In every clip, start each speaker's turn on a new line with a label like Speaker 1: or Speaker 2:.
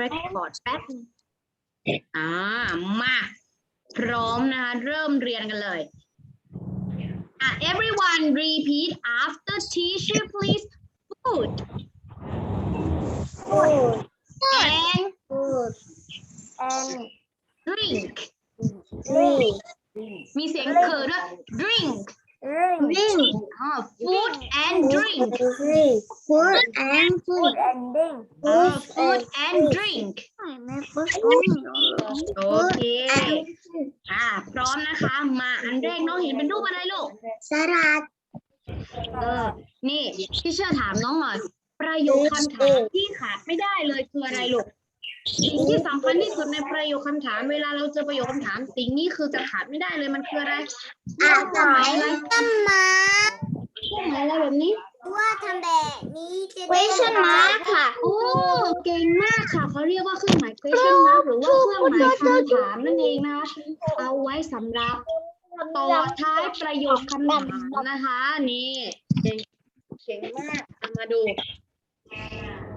Speaker 1: record แป๊บนึงอ่า มา พร้อมนะคะ เริ่มเรียนกันเลย อะ everyone repeat after teacher please food
Speaker 2: food
Speaker 1: and
Speaker 2: food and
Speaker 1: drink
Speaker 2: drink
Speaker 1: มีเสียงเคอด้วย drink
Speaker 2: drink
Speaker 1: อ่า food and drink
Speaker 2: drink food and food and drink
Speaker 1: อ่า food and drink
Speaker 2: ไม่พูด
Speaker 1: โอเคอ่าพร้อมนะคะ มาอันแรกน้องเห็นเป็นรูปอะไรลูก
Speaker 2: สลัด
Speaker 1: เออนี่ที่เชื่อถามน้องหน่อย ประโยคคำถามที่ขาดไม่ได้เลยคืออะไรลูก สิ่งที่สำคัญที่สุดในประโยคคำถาม เวลาเราเจอประโยคคำถาม สิ่งนี้คือจะขาดไม่ได้เลยมันคืออะไร
Speaker 2: อาหารต้นไม้
Speaker 1: เครื่องหมายอะไรแบบนี้
Speaker 2: ว่าทำแบบนี้จะ question mark ค่ะ
Speaker 1: โอ้เก่งมากค่ะเขาเรียกว่าเครื่องหมาย question mark หรือว่าเครื่องหมายคำถามนั่นเองนะคะเอาไว้สำหรับต่อท้ายประโยคคำถามนะคะ นี่เก่งเก่งมากเอามาดู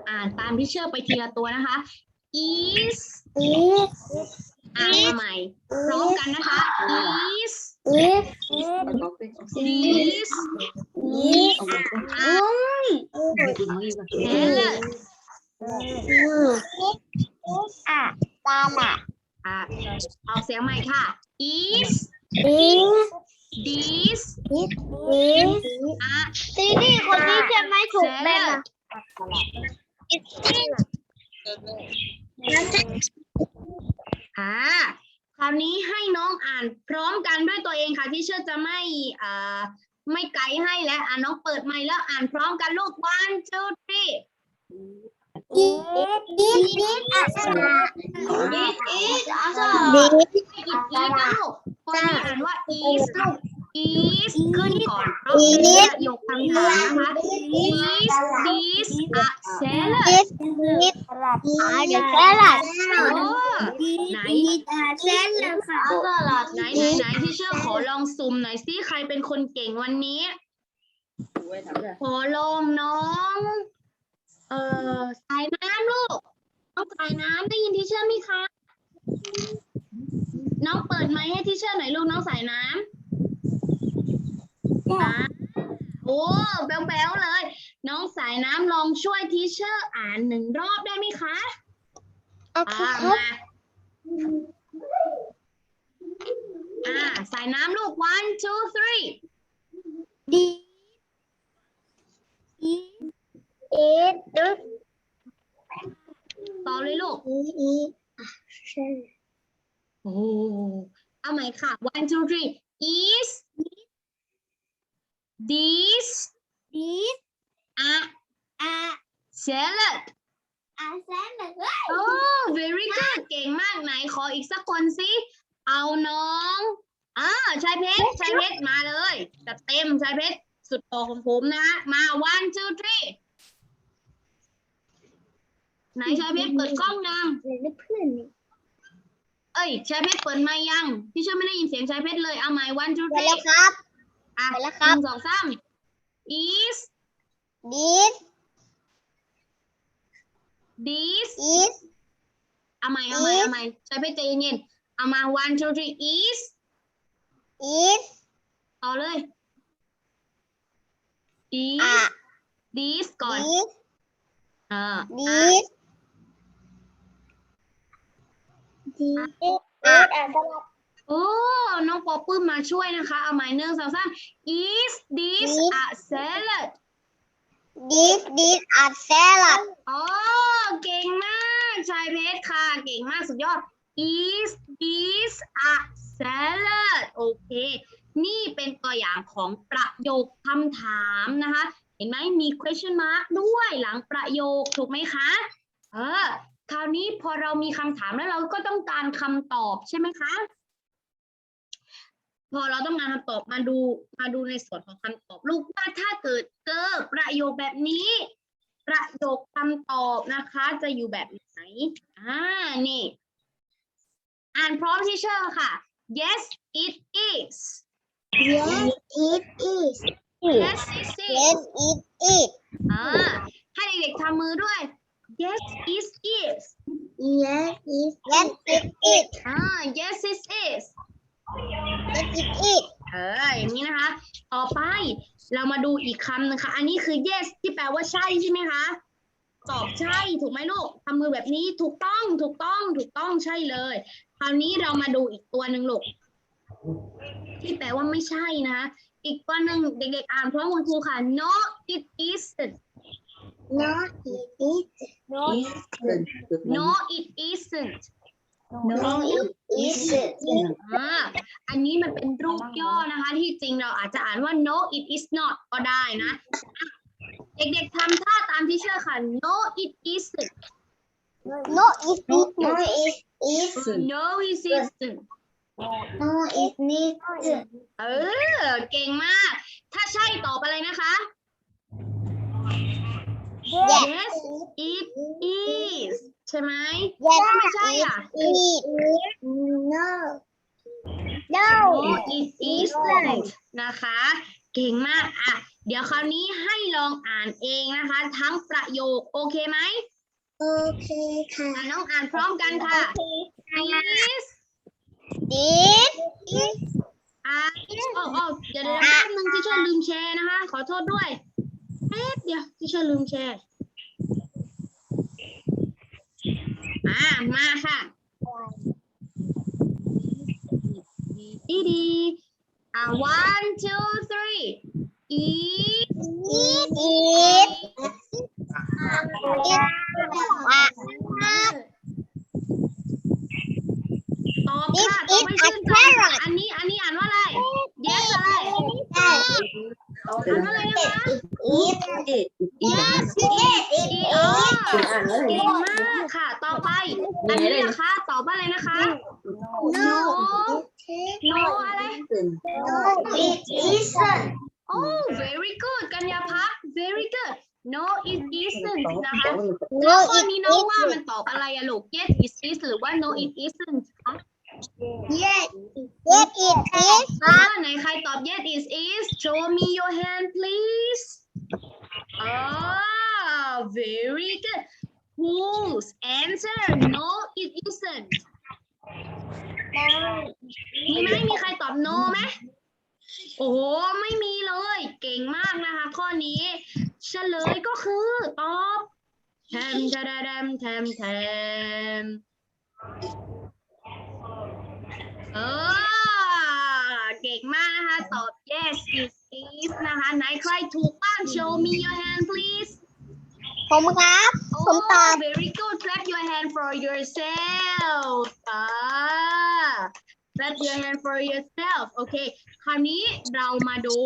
Speaker 1: อ่านตามที่เชื่อไปทีละตัวนะคะ is
Speaker 2: อีส
Speaker 1: อ่านมาใหม่พร้อมกันนะคะ is
Speaker 2: อีส
Speaker 1: is
Speaker 2: อีส
Speaker 1: salad
Speaker 2: อะตามอะ
Speaker 1: อะออกเสียงใหม่ค่ะ is
Speaker 2: อีส
Speaker 1: this
Speaker 2: อีสอีส
Speaker 1: อะ
Speaker 2: ซีนี่คนนี้จะไม่ถูกเป็นอะ
Speaker 1: salad อ่าคราวนี้ให้น้องอ่านพร้อมกันด้วยตัวเองค่ะที่เชื่อจะไม่อ่าไม่ไกด์ให้แล้วอ่าน้องเปิดไมค์แล้วอ่านพร้อมกันลูก one two three
Speaker 2: อีสอีสอีสอะ
Speaker 1: this is
Speaker 2: ดี
Speaker 1: ไม่กิน is นะลูกคนที่อ่านว่า is ลูก is ขึ้นก่อนเพราะเป็นประโยคคำถามนะคะ is this a salad
Speaker 2: อีสอีสอะเดี๋ยวแค่ละ
Speaker 1: โอ้ไหน
Speaker 2: แค่ละค่ะสลัด
Speaker 1: ไหนไหนไหนที่เชื่อขอลองซุ่มหน่อยสิใครเป็นคนเก่งวันนี้ ขอลองน้อง เอ่อสายน้ำลูกน้องสายน้ำได้ยินที่เชื่อไหมคะ น้องเปิดไมค์ให้ที่เชื่อหน่อยลูกน้องสายน้ำ อ่าโอ้แบ๊วๆเลย น้องสายน้ำลองช่วยทีเชอร์อ่านหนึ่งรอบได้ไหมคะ
Speaker 2: โอเค
Speaker 1: อ่า
Speaker 2: ครับ
Speaker 1: มาอ่า สายน้ำลูก one two three
Speaker 2: ดีอีอีสดู
Speaker 1: ต่อเลยลูก
Speaker 2: อีอีอะใช่
Speaker 1: โอ้เอาใหม่ค่ะ one two three is this
Speaker 2: อี ส
Speaker 1: a
Speaker 2: อะ
Speaker 1: salad
Speaker 2: อะแซนเลย
Speaker 1: โอ้ very good เก่งมากไหนขออีกสักคนสิเอาน้องอ่าชายเพชรชายเพชรมาเลยจัดเต็มชายเพชรสุดโต่งของผมนะมา one two three ไหนชายเพชรเปิดกล้องยัง
Speaker 2: เลยเพื่อนนี่
Speaker 1: เอ้ยชายเพชรเปิดไมค์ยัง พี่เชื่อไม่ได้ยินเสียงชายเพชรเลยเอาไมค์ one two
Speaker 2: ไป
Speaker 1: three
Speaker 2: แล้วครับ
Speaker 1: อะ
Speaker 2: ไปแล้ว
Speaker 1: ห
Speaker 2: ครับ
Speaker 1: นึ่งสองสาม is
Speaker 2: ดีส
Speaker 1: this
Speaker 2: อีส
Speaker 1: เอาใหม่เอาใหม่
Speaker 2: is
Speaker 1: เอาใหม่ชายเพชรใจเย็นๆเอามา one two three is
Speaker 2: อีส
Speaker 1: ต่อเลย is
Speaker 2: อะ
Speaker 1: this ก่อน
Speaker 2: ดีส
Speaker 1: เออ
Speaker 2: ดี
Speaker 1: อะ
Speaker 2: สดีสอะสลับ
Speaker 1: โอ้น้องปอปื้มมาช่วยนะคะ เอาใหม่หนึ่งสองสาม is this
Speaker 2: is
Speaker 1: a salad
Speaker 2: ดีสดีสอะแซลัด
Speaker 1: โอ้เก่งมากชายเพชรค่ะ เก่งมากสุดยอด is this a salad โอเค นี่เป็นตัวอย่างของประโยคคำถามนะคะ เห็นไหมมี question mark ด้วยหลังประโยคถูกไหมคะ เออ คราวนี้พอเรามีคำถามแล้วเราก็ต้องการคำตอบใช่ไหมคะ พอเราต้องการคำตอบมาดูมาดูในส่วนของคำตอบ ลูกว่าถ้าเกิดเจอประโยคแบบนี้ ประโยคคำตอบนะคะ จะอยู่แบบไหนอ่านี่ อ่านพร้อมที่เชื่อค่ะ yes it is
Speaker 2: yes it is
Speaker 1: yes it is
Speaker 2: yes it is
Speaker 1: อ่าให้เด็กๆทำมือด้วย yes it is
Speaker 2: Yes, it, yes, it is.
Speaker 1: อ่า yes it is
Speaker 2: Yes, it is.
Speaker 1: เอออย่างนี้นะคะ ต่อไปเรามาดูอีกคำหนึงค่ะ อันนี้คือ yes ที่แปลว่าใช่ใช่ไหมคะ ตอบใช่ถูกไหมลูกทำมือแบบนี้ถูกต้องถูกต้องถูกต้องใช่เลย คราวนี้เรามาดูอีกตัวหนึ่งลูกที่แปลว่าไม่ใช่นะคะอีกตัวหนึ่งเด็กๆอ่านพร้อมคุณครูค่ะ no it isn't
Speaker 2: No, it is. No,
Speaker 1: no it isn't
Speaker 2: no, it isn't.
Speaker 1: อ่าอันนี้มันเป็นรูปย่อนะคะ ที่จริงเราอาจจะอ่านว่า no it is not ก็ได้นะอะเด็กๆทำท่าตามที่เชื่อค่ะ no it isn't
Speaker 2: No, it is. No, it isn't.
Speaker 1: no it isn't
Speaker 2: No, it isn't.
Speaker 1: เออ เก่งมาก ถ้าใช่ตอบอะไรนะคะ yes it is ใช่ไหม
Speaker 2: Yes,
Speaker 1: ถ้าไม่ใช่อะ
Speaker 2: it is. No.
Speaker 1: no
Speaker 2: No.
Speaker 1: it isn't นะคะ เก่งมากอะ เดี๋ยวคราวนี้ให้ลองอ่านเองนะคะ ทั้งประโยคโอเคไหม
Speaker 2: Okay,
Speaker 1: อะน้องอ่านพร้อมกันค่ะ is
Speaker 2: This
Speaker 1: อะโอ้โอ้เดี๋ยวเดี๋ยวแป๊บนึงที่ช่วยลืมแชร์นะคะ ขอโทษด้วยแป๊บเดียวที่ช่วยลืมแชร์ อ่ามาค่ะดีดีอะ one two three e
Speaker 2: it is. It
Speaker 1: ตอบค่ะตอบไม่ชื่นใจค่ะอันนี้อันนี้อ่านว่าอะไร yes อะไร อ่านว่าอะไรนะคะ yes it is อ๋อเก่งมากค่ะ ต่อไป อันนี้นะคะ ตอบว่าอะไรนะคะ no no อะไร
Speaker 2: it isn't.
Speaker 1: oh very good กัญญาพัก very good no it isn't นะคะ
Speaker 2: No,
Speaker 1: แล้วข้อ
Speaker 2: it
Speaker 1: นี้น้องว่ามันตอบอะไรอะลูก yes it is หรือว่า no it isn't
Speaker 2: Yes, yes, it is.
Speaker 1: อ่าไหนใครตอบ yes it is show me your hand please อ่า very good whose answer no it isn't มีไหมมีใครตอบ no ไหมโอ้โห ไม่มีเลย เก่งมากนะคะ ข้อนี้ เฉลยก็คือตอบแทมแทมแทมแทม เออ เก่งมากนะคะ ตอบ yes it is นะคะ ไหนใครถูกบ้าง show me your hand please
Speaker 2: ผมครับ ผมตอบ
Speaker 1: Oh, very good clap your hand for yourself อ่า clap your hand for yourself โอเค คราวนี้เรามาดู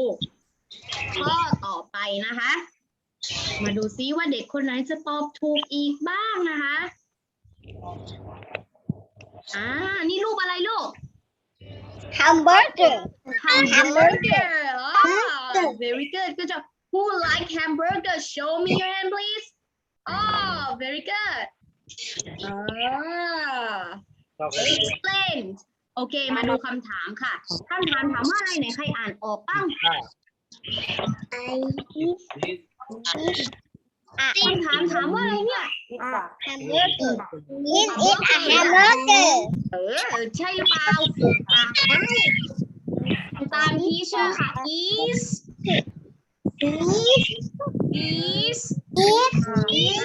Speaker 1: ข้อต่อไปนะคะ มาดูซิว่าเด็กคนไหนจะตอบถูกอีกบ้างนะคะ อ่า นี่รูปอะไรลูก
Speaker 2: hamburger
Speaker 1: hamburger oh very good good job who like hamburger show me your hand please oh very good ah explain โอเค มาดูคำถามค่ะคำถามถามว่าอะไรไหนใครอ่านออกบ้าง
Speaker 2: I
Speaker 1: ค ำถามถามว่าอะไรเนี่ย
Speaker 2: hamburger this is a hamburger
Speaker 1: เออ ใช่หรือเปล่าอ่ะตามที่ชื่อค่ะ is
Speaker 2: this
Speaker 1: is
Speaker 2: is is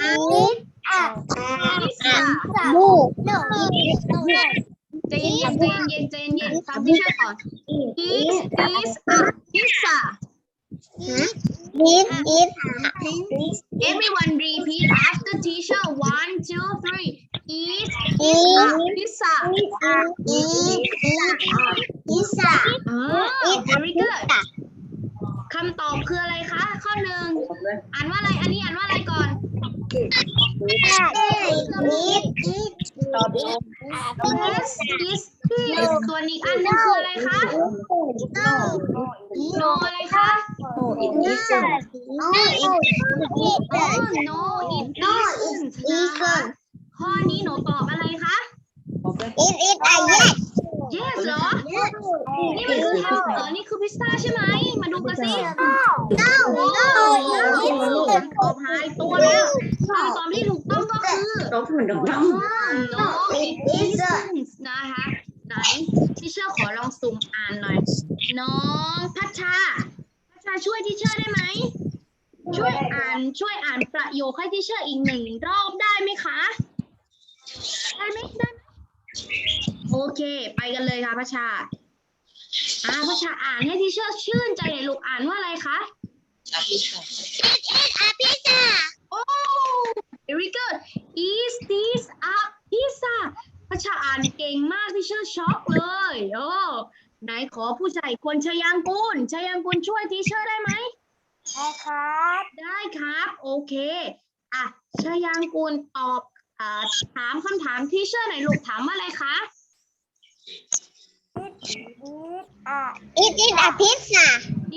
Speaker 2: a
Speaker 1: pizza
Speaker 2: move no it is no
Speaker 1: ใจเย็นๆใจเย็นๆใจเย็นๆฟังที่ชื่อก่อน is is a pizza
Speaker 2: this is
Speaker 1: everyone repeat after teacher one two three is is
Speaker 2: is
Speaker 1: a pizza
Speaker 2: is pizza
Speaker 1: อ่า very good คำตอบคืออะไรคะ ข้อหนึ่งอ่านว่าอะไร วนอีกอันหนึงคืออะไรคะ no อะไรคะ
Speaker 2: No, it isn't. No, it
Speaker 1: อ๋อ
Speaker 2: isn't.
Speaker 1: no it
Speaker 2: No,
Speaker 1: isn't
Speaker 2: it
Speaker 1: นะคะ
Speaker 2: isn't.
Speaker 1: ข้อนี้หนูตอบอะไรคะ
Speaker 2: It is a yes.
Speaker 1: yes เหรอ
Speaker 2: Yes.
Speaker 1: นี่มันคือแฮมเบอร์นี่คือพิซซ่าใช่ไหม มาดูกันสิ
Speaker 2: No, no, it
Speaker 1: ตอบ
Speaker 2: isn't.
Speaker 1: หายตัวแล้วคำตอบที่ถูกต้องก็คือ
Speaker 2: น้องเหมือนน้อง
Speaker 1: น้อง it isn't นะคะไหน ที่เชอร์ขอลองซูมอ่านหน่อย น้องพัชชา พัชชาช่วยที่เชอร์ได้ไหม ช่วยอ่านช่วยอ่านประโยคให้ที่เชอร์อีกหนึ่งรอบได้ไหมคะ ได้ไหมได้ไหมโอเค ไปกันเลยค่ะพัชชาอ่าพัชชาอ่านให้ที่เชอร์ชื่นใจเลยลูกอ่านว่าอะไรคะ
Speaker 3: อาพิซซ่า
Speaker 1: โอ้ very good is this a pizza พัชชาอ่านเก่งมากที่เชอร์ช็อกเลยโอ้ไหนขอผู้ชายคนชยางกูลชยางกูลช่วยทีเชอร์ได้ไหม
Speaker 2: ใช่ครับ
Speaker 1: ได้ครับ โอเคอะชยางกูลตอบอ่าถามคำถามที่เชอร์หน่อยลูกถามว่าอะไรคะ
Speaker 2: It is a pizza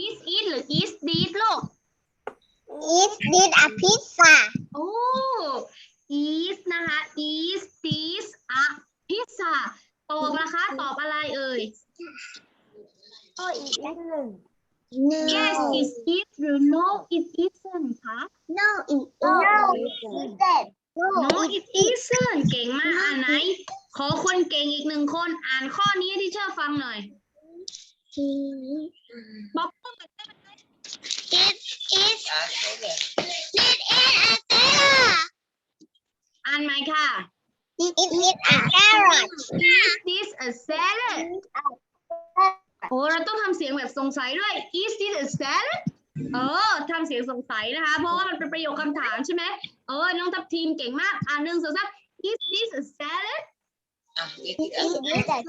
Speaker 1: is it หรือ is this ลูก
Speaker 2: It is a pizza
Speaker 1: โอ้ is นะคะ is this a pizza ตอบนะคะ ตอบ อะไรเอ่ย
Speaker 2: Oh it isn't
Speaker 1: yes is it หรือ no it isn't คะ
Speaker 2: No it isn't
Speaker 1: no it isn't เก่งมากอ่านไหน ขอคนเก่งอีกหนึ่งคน อ่านข้อนี้ให้ที่เชื่อฟังหน่อยบอก
Speaker 2: It is
Speaker 3: อาใช่เลย
Speaker 2: It is a carrot
Speaker 1: อ่านไหมค่ะ
Speaker 2: It is a carrot
Speaker 1: is this a salad โอ้เราต้องทำเสียงแบบสงสัยด้วย is this a salad เออทำเสียงสงสัยนะคะ เพราะว่ามันเป็นประโยคคำถามใช่ไหมเออ น้องทับทีมเก่งมาก อ่านหนึ่งสองสาม is this a salad
Speaker 3: อะเด็ก
Speaker 2: It is a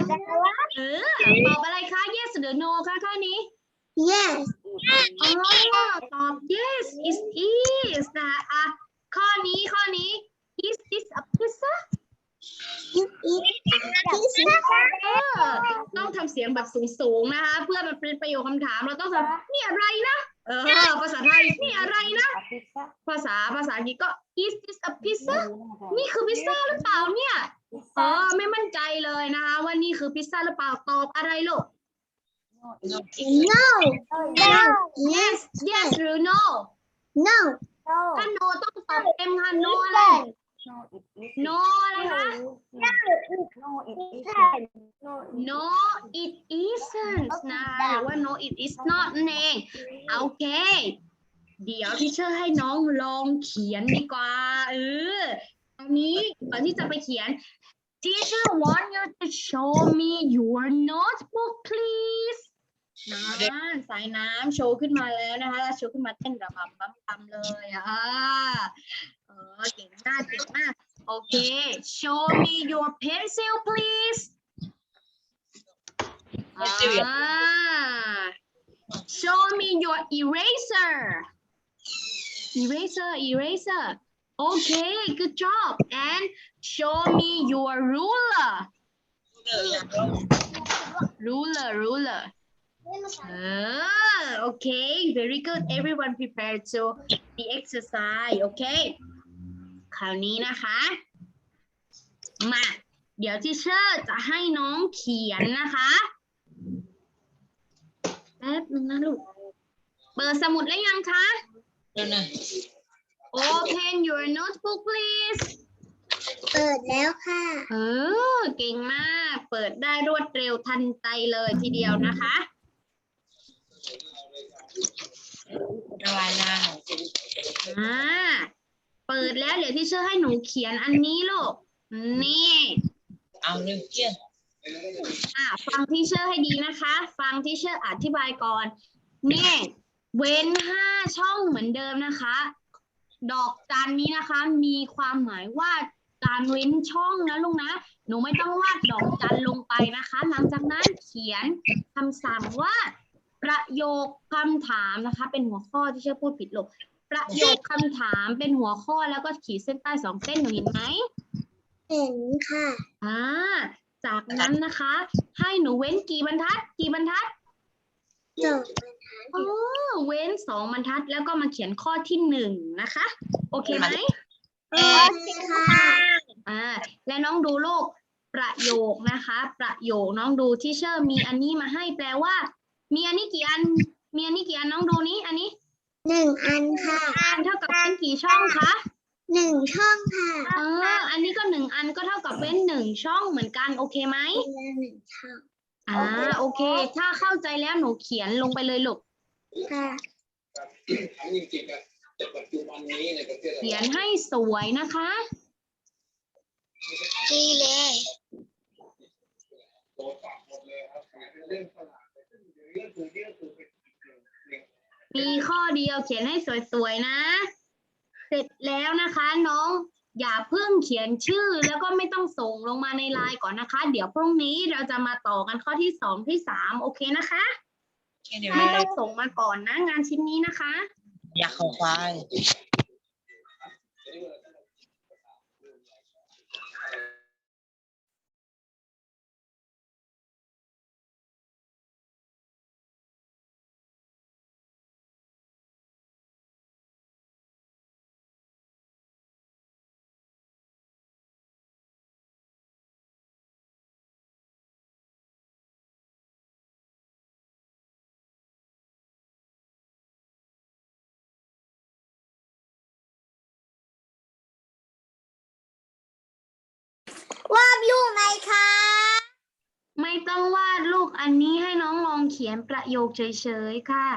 Speaker 2: carrot
Speaker 1: เออตอบอะไรคะ yes หรือ no คะข้อนี้
Speaker 2: Yes
Speaker 1: อ๋อตอบ yes it is นะคะอะข้อนี้ข้อนี้ is this a pizza
Speaker 2: It is a pizza
Speaker 1: เออต้องทำเสียงแบบสูงๆนะคะ เพื่อมันเป็นประโยคคำถามเราต้องทำนี่อะไรนะเออภาษาไทยนี่อะไรนะ ภาษาภาษาอังกฤษก็ is this a pizza นี่คือพิซซ่าหรือเปล่าเนี่ยเออไม่มั่นใจเลยนะคะว่านี่คือพิซซ่าหรือเปล่าตอบอะไรลูก
Speaker 2: No No
Speaker 1: yes yes หรือ no
Speaker 2: No
Speaker 1: ถ้า no ต้องตอบเต็มค่ะ no อะไร no อะไรคะ no it isn't นะคะหรือว่า no it is not นั่นเองโอเค เดี๋ยวที่เชอร์ให้น้องลองเขียนดีกว่าเออตอนนี้ก่อนที่จะไปเขียน Teacher want you to show me your notebook please น้ำสายน้ำโชว์ขึ้นมาแล้วนะคะโชว์ขึ้นมาเต้นระบำบั๊มบัมเลยอะเออเก่งมากเก่งมากโอเค show me your pencil please อ่า show me your eraser eraser eraser okay good job and show me your ruler
Speaker 3: เลยอย่าง
Speaker 1: ruler ruler เออโอเค very good everyone prepared to the exercise โอเคคราวนี้นะคะ มา เดี๋ยวที่เชอร์จะให้น้องเขียนนะคะ แป๊บนึงนะลูก เปิดสมุดแล้วยังคะ
Speaker 3: เดี๋ยวนะ
Speaker 1: Open your notebook please
Speaker 2: เปิดแล้วค่ะ
Speaker 1: เออ เก่งมาก เปิดได้รวดเร็วทันใจเลยทีเดียวนะคะ
Speaker 3: ระบายน้า
Speaker 1: อ่าเปิดแล้วเดี๋ยวที่เชื่อให้หนูเขียนอันนี้ลูก นี่
Speaker 3: เอาหนึ่งเกี้ยน
Speaker 1: อะฟังที่เชื่อให้ดีนะคะ ฟังที่เชื่ออธิบายก่อน นี่ เว้นห้าช่องเหมือนเดิมนะคะ ดอกจันนี้นะคะ มีความหมายว่าการเว้นช่องนะลุงนะ หนูไม่ต้องวาดดอกจันลงไปนะคะ หลังจากนั้นเขียนคำสั่งว่า ประโยคคำถามนะคะ เป็นหัวข้อที่เชื่อพูดผิดลงประโยคคำถามเป็นหัวข้อแล้วก็ขีดเส้นใต้สองเส้นหนูเห็นไหม
Speaker 2: เห็นค่ะ
Speaker 1: อ่าจากนั้นนะคะ ให้หนูเว้นกี่บรรทัด กี่บรรทัด
Speaker 2: จบ
Speaker 1: เออเว้นสองบรรทัดแล้วก็มาเขียนข้อที่หนึ่งนะคะ โอเคไหม
Speaker 2: โอเคค่ะ
Speaker 1: อ่าและน้องดูลูกประโยคนะคะ ประโยคน้องดูที่เชอร์มีอันนี้มาให้แปลว่า มีอันนี้กี่อัน มีอันนี้กี่อันน้องดูนี้ อันนี้
Speaker 2: หนึ่งอันค่ะ
Speaker 1: อันเท่ากับเป็นกี่ช่องคะ
Speaker 2: หนึ่งช่องค่ะ
Speaker 1: เอออันนี้ก็หนึ่งอันก็เท่ากับเว้นหนึ่งช่องเหมือนกันโอเคไหม
Speaker 2: หนึ่งช่อง
Speaker 1: อ่าโอเค ถ้าเข้าใจแล้วหนูเขียนลงไปเลยลูก
Speaker 2: ค่ะ
Speaker 4: ทั้งจริงๆอะแต่ปัจจุบันนี้ในประเทศ
Speaker 1: เขียนให้สวยนะคะ
Speaker 2: ดีเลย
Speaker 4: โดนปรับหมดเลยครับขายเป็นเรื่องตลาด เลยซึ่งเรื่องคือเรื่องคือเป็นอีกหนึ่งหนึ่ง
Speaker 1: มีข้อเดียวเขียนให้สวยๆนะ เสร็จแล้วนะคะน้อง อย่าเพิ่งเขียนชื่อแล้วก็ไม่ต้องส่งลงมาในไลน์ก่อนนะคะ เดี๋ยวพรุ่งนี้เราจะมาต่อกันข้อที่สองที่สามโอเคนะคะ
Speaker 3: แค่เดี๋ยว
Speaker 1: ไม่ต้องส่งมาก่อนนะ งานชิ้นนี้นะคะ
Speaker 3: อยากเข้าควาย
Speaker 2: คะ
Speaker 1: ไม่ต้องวาดลูกอันนี้ให้น้องลองเขียนประโยคเฉยๆค่ะ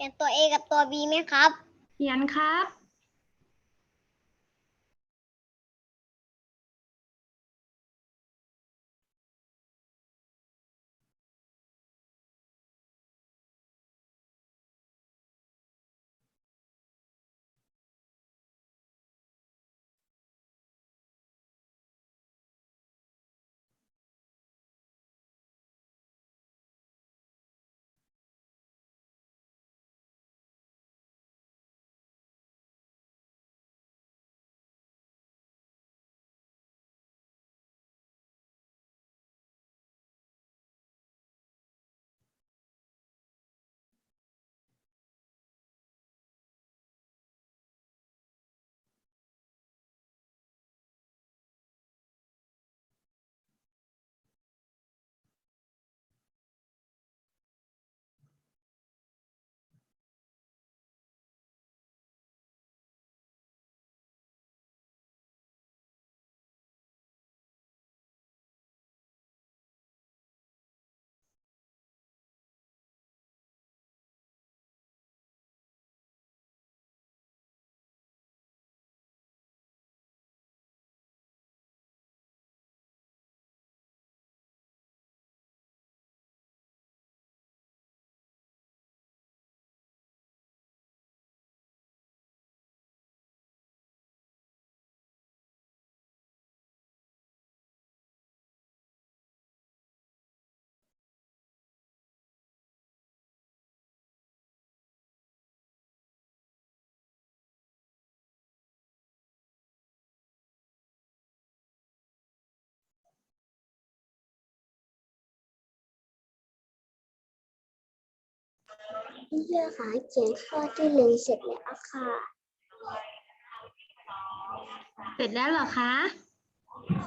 Speaker 2: เขียนตัว A กับตัว B ไหมครับ
Speaker 1: เขียนครับ
Speaker 2: พี่เชื่อค่ะเขียนข้อที่หนึ่งเสร็จแล้วค่ะ
Speaker 1: เสร็จแล้วเหรอคะ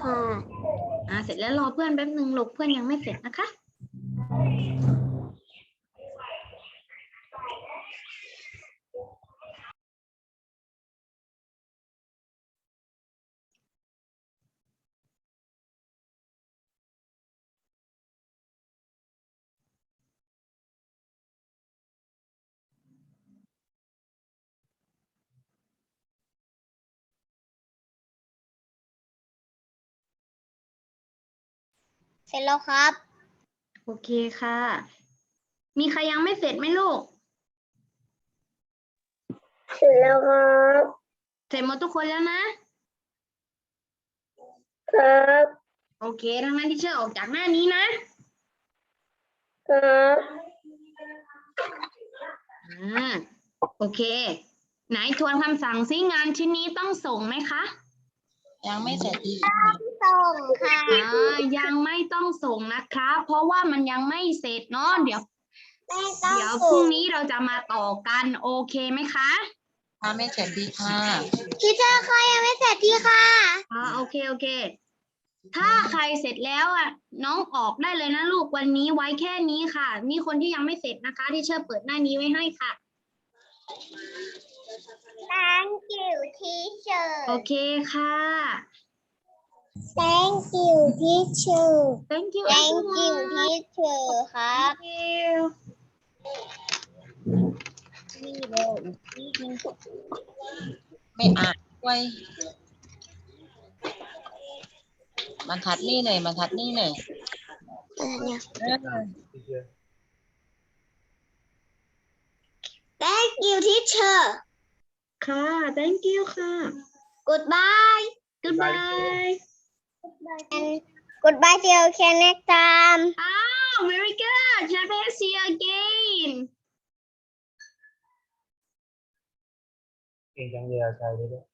Speaker 2: ค่ะ
Speaker 1: อ่า เสร็จแล้วรอเพื่อนแป๊บนึงลูกเพื่อนยังไม่เสร็จนะคะ
Speaker 2: เสร็จแล้วครับ
Speaker 1: โอเคค่ะ มีใครยังไม่เสร็จไหมลูก
Speaker 2: เสร็จแล้วครับ
Speaker 1: เสร็จหมดทุกคนแล้วนะ
Speaker 2: ครับ
Speaker 1: โอเคดังนั้นที่เชื่อออกจากหน้านี้นะ
Speaker 2: ครับ
Speaker 1: อ่าโอเค ไหนทวนคำสั่งซิงานชิ้นนี้ต้องส่งไหมคะ
Speaker 3: ยังไม่เสร็จดี
Speaker 2: ส่งค่ะ
Speaker 1: อ่ายังไม่ต้องส่งนะคะเพราะว่ามันยังไม่เสร็จเนาะเดี๋ยว
Speaker 2: ไม่ต้อง
Speaker 1: เดี๋ยวพรุ่งนี้เราจะมาต่อกันโอเคไหมคะ
Speaker 3: ถ้าไม่เสร็จดีค่ะ
Speaker 2: พี่เชื่อเขายังไม่เสร็จที่ค่ะ
Speaker 1: อ่าโอเคโอเค ถ้าใครเสร็จแล้วอะ น้องออกได้เลยนะลูกวันนี้ไว้แค่นี้ค่ะ มีคนที่ยังไม่เสร็จนะคะ ที่เชื่อเปิดหน้านี้ไว้ให้ค่ะ
Speaker 2: Thank you teacher
Speaker 1: โอเคค่ะ
Speaker 2: Thank you teacher
Speaker 1: thank you
Speaker 2: Thank you
Speaker 1: everyone
Speaker 2: teacher ครับ
Speaker 1: Thank you
Speaker 3: ไม่อ่านด้วยบรรทัดนี่หน่อยบรรทัดนี่หน่อย
Speaker 2: Thank you teacher
Speaker 1: ค่ะ thank you ค่ะ
Speaker 2: Goodbye
Speaker 1: goodbye
Speaker 2: And goodbye till you next time
Speaker 1: อ้าว very good Japan see you again
Speaker 4: เก่ง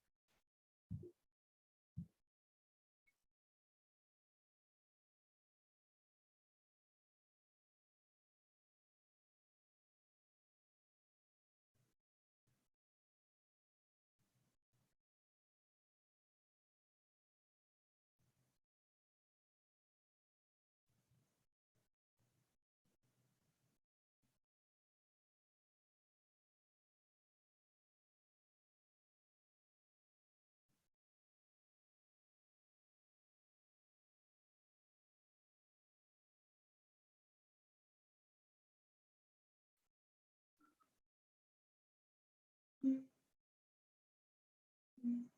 Speaker 4: จั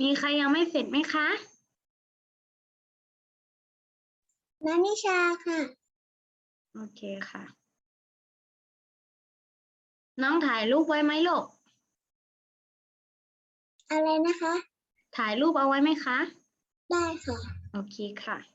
Speaker 1: มีใครยังไม่เสร็จไหมคะ
Speaker 2: นันนิชาค่ะ
Speaker 1: โอเคค่ะ น้องถ่ายรูปไว้ไหมลูก
Speaker 2: อะไรนะคะ
Speaker 1: ถ่ายรูปเอาไว้ไหมคะ
Speaker 2: ได้ค่ะ
Speaker 1: โอเคค่ะ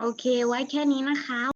Speaker 1: โอเค ไว้แค่นี้นะคะ